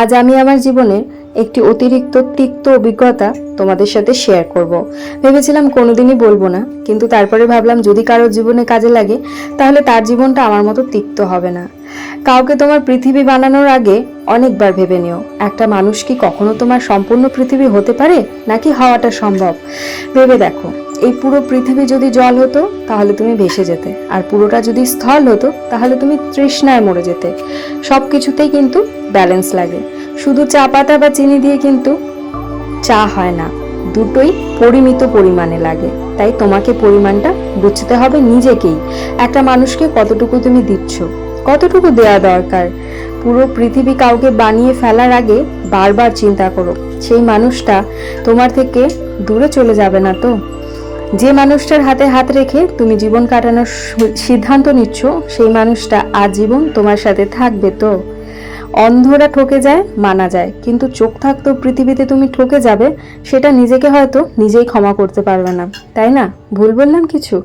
আজ আমি আমার জীবনের একটি অতিরিক্ত তিক্ত অভিজ্ঞতা তোমাদের সাথে শেয়ার করব। ভেবেছিলাম কোনোদিনই বলব না, কিন্তু তারপরে ভাবলাম যদি কারোর জীবনে কাজে লাগে, তাহলে তার জীবনটা আমার মতো তিক্ত হবে না। কাউকে তোমার পৃথিবী বানানোর আগে অনেকবার ভেবে নিও, একটা মানুষ কি কখনো তোমার সম্পূর্ণ পৃথিবী হতে পারে, নাকি হওয়াটা সম্ভব? ভেবে দেখো। এই পুরো পৃথিবী যদি জল হতো, তাহলে তুমি ভেসে যেতে। আর পুরোটা যদি স্থল হতো, তাহলে তুমি তৃষ্ণায় মরে যেতে। সব কিছুতেই কিন্তু ব্যালেন্স লাগে। শুধু চা পাতা বা চিনি দিয়ে কিন্তু চা হয় না, দুটোই পরিমিত পরিমাণে লাগে। তাই তোমাকে পরিমাণটা বুঝতে হবে নিজেকেই। একটা মানুষকে কতটুকু তুমি দিচ্ছ, কতটুকু দেওয়া দরকার? পুরো পৃথিবী কাউকে বানিয়ে ফেলার আগে বারবার চিন্তা করো, সেই মানুষটা তোমার থেকে দূরে চলে যাবে না তো? যে মানুষটার হাতে হাত রেখে তুমি জীবন কাটানোর সিদ্ধান্ত নিচ্ছ, সেই মানুষটা আজীবন তোমার সাথে থাকবে তো। অন্ধরা ঠকে যায়, মানা যায়। কিন্তু চোখ থাকতো পৃথিবীতে তুমি ঠকে যাবে, সেটা নিজেকে হয়তো নিজেই ক্ষমা করতে পারবে না। তাই না? ভুল বললাম কিছু?